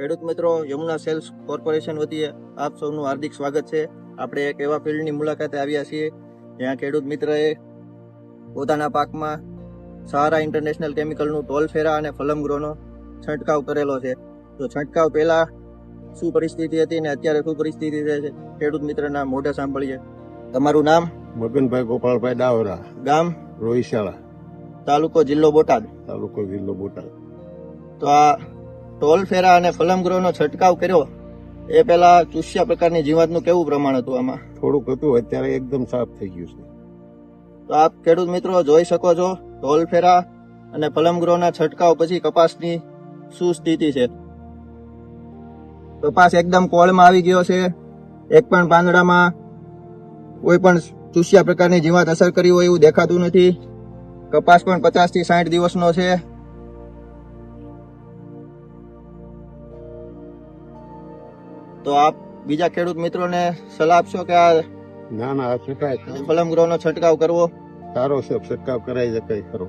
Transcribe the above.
ખેડૂત મિત્રો Yamuna sales corporation વતીએ આપ સૌનું હાર્દિક સ્વાગત છે. આપણે એક એવા ફિલ્ડની મુલાકાતે આવ્યા છીએ જ્યાં ખેડૂત મિત્રએ પોતાના પાકમાં સહારા ઇન્ટરનેશનલ કેમિકલનું ટોલફેરા અને ફલમગ્રોનો છંટકાવ કરેલો છે. તો છંટકાવ પહેલાં શું પરિસ્થિતિ હતી અને અત્યારે શું પરિસ્થિતિ છે? ખેડૂત મિત્રના મોઢે સાંભળીએ. તમારું નામ? મગનભાઈ ગોપાલભાઈ ડાવરા. ગામ? રોહિશાળા. તાલુકો જિલ્લો બોટાદ. તાલુકો જિલ્લો બોટાદ. તો આ ટોલ ફેરા અને ફલમગ્રોનો છંટકાવ કર્યો એ પહેલા ચૂસ્યા પ્રકારની જીવાતનું કેવું પ્રમાણ હતું આમાં? થોડુંક હતું અત્યારે એકદમ સાફ થઈ ગયું છે. તો આપ ખેડૂત મિત્રો જોઈ શકો છો ટોલ ફેરા અને ફલમગ્રોના છંટકાવ પછી કપાસની શું સ્થિતિ છે. કપાસ એકદમ કોળમાં આવી ગયો છે એક પણ પાંદડામાં કોઈ પણ ચૂસ્યા પ્રકારની જીવાત અસર કરી હોય એવું દેખાતું નથી. કપાસ પણ પચાસથી સાઠ દિવસનો છે. તો આપ બીજા ખેડૂત મિત્રોને સલાહ આપશો કે આ ના ના છટાય ફલમગ્રોનો છંટકાવ કરવો? સારો છે છંટકાવ કરાઈ કઈ ખરો.